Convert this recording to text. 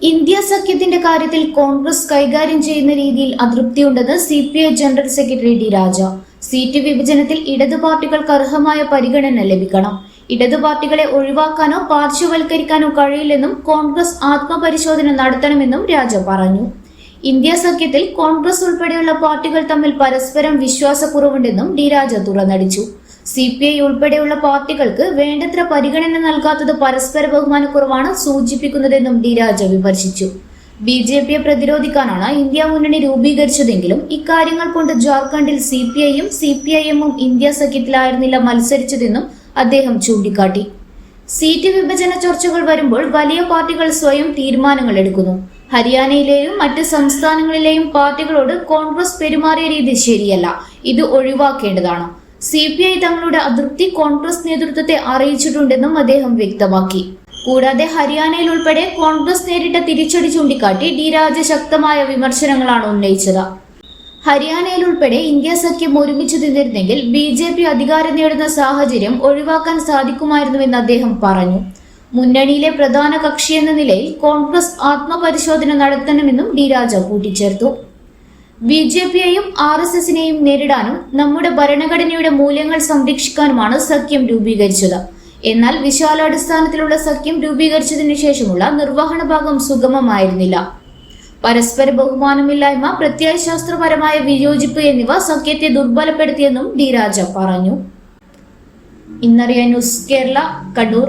India സഖ്യത്തിന്റെ കാര്യത്തിൽ കോൺഗ്രസ് കൈകാര്യം ചെയ്യുന്ന രീതിയിൽ അതൃപ്തിയുണ്ടെന്ന് C P I general secretary D Raja. Seat വിഭജനത്തിൽ ഇടതു പാർട്ടികൾക്ക് അർഹമായ പരിഗണന ലഭിക്കണം. ഇടതു പാർട്ടികളെ ഒഴിവാക്കാനോ പാർശ്വവൽക്കരിക്കാനോ കഴിയില്ലെന്നും കോൺഗ്രസ് ആത്മപരിശോധന നടത്തണമെന്നും രാജ പറഞ്ഞു. ഇന്ത്യ സഖ്യത്തിൽ കോൺഗ്രസ് ഉൾപ്പെടെയുള്ള പാർട്ടികൾ തമ്മിൽ പരസ്പരം വിശ്വാസക്കുറവുണ്ടെന്നും ഡി രാജ തുറന്നടിച്ചു. സി പി ഐ ഉൾപ്പെടെയുള്ള പാർട്ടികൾക്ക് വേണ്ടത്ര പരിഗണന നൽകാത്തത് പരസ്പര ബഹുമാനക്കുറവാണ് സൂചിപ്പിക്കുന്നതെന്നും ഡി രാജ വിമർശിച്ചു. ബി ജെ പിയെ പ്രതിരോധിക്കാനാണ് ഇന്ത്യ മുന്നണി രൂപീകരിച്ചതെങ്കിലും ഇക്കാര്യങ്ങൾ കൊണ്ട് ജാർഖണ്ഡിൽ സി പി ഐയും സി പി ഐ എമ്മും ഇന്ത്യ സഖ്യത്തിലായിരുന്നില്ല മത്സരിച്ചതെന്നും അദ്ദേഹം ചൂണ്ടിക്കാട്ടി. സീറ്റ് വിഭജന ചർച്ചകൾ വരുമ്പോൾ വലിയ പാർട്ടികൾ സ്വയം തീരുമാനങ്ങൾ എടുക്കുന്നു. ഹരിയാനയിലെയും മറ്റ് സംസ്ഥാനങ്ങളിലെയും പാർട്ടികളോട് കോൺഗ്രസ് പെരുമാറിയ രീതി ശരിയല്ല. ഇത് ഒഴിവാക്കേണ്ടതാണ്. സി പി ഐ തങ്ങളുടെ അതൃപ്തി കോൺഗ്രസ് നേതൃത്വത്തെ അറിയിച്ചിട്ടുണ്ടെന്നും അദ്ദേഹം വ്യക്തമാക്കി. കൂടാതെ ഹരിയാനയിൽ ഉൾപ്പെടെ കോൺഗ്രസ് നേരിട്ട തിരിച്ചടി ചൂണ്ടിക്കാട്ടി ഡി രാജ ശക്തമായ വിമർശനങ്ങളാണ് ഉന്നയിച്ചത്. ഹരിയാനയിൽ ഉൾപ്പെടെ ഇന്ത്യ സഖ്യം ഒരുമിച്ച് നിന്നിരുന്നെങ്കിൽ ബി ജെ പി അധികാരം നേടുന്ന സാഹചര്യം ഒഴിവാക്കാൻ സാധിക്കുമായിരുന്നുവെന്ന് അദ്ദേഹം പറഞ്ഞു. മുന്നണിയിലെ പ്രധാന കക്ഷി എന്ന നിലയിൽ കോൺഗ്രസ് ആത്മപരിശോധന നടത്തണമെന്നും ഡി രാജ കൂട്ടിച്ചേർത്തു. ബി ജെ പിയെയും ആർ എസ് എസിനെയും നേരിടാനും നമ്മുടെ ഭരണഘടനയുടെ മൂല്യങ്ങൾ സംരക്ഷിക്കാനുമാണ് സഖ്യം രൂപീകരിച്ചത്. എന്നാൽ വിശാലാടിസ്ഥാനത്തിലുള്ള സഖ്യം രൂപീകരിച്ചതിനു ശേഷമുള്ള നിർവഹണ ഭാഗം സുഗമമായിരുന്നില്ല. പരസ്പര ബഹുമാനമില്ലായ്മ പ്രത്യയശാസ്ത്രപരമായ വിയോജിപ്പ് എന്നിവ സഖ്യത്തെ ദുർബലപ്പെടുത്തിയെന്നും ഡി രാജ പറഞ്ഞു. ഇന്നറിയ ന്യൂസ് കേരള കണ്ണൂർ.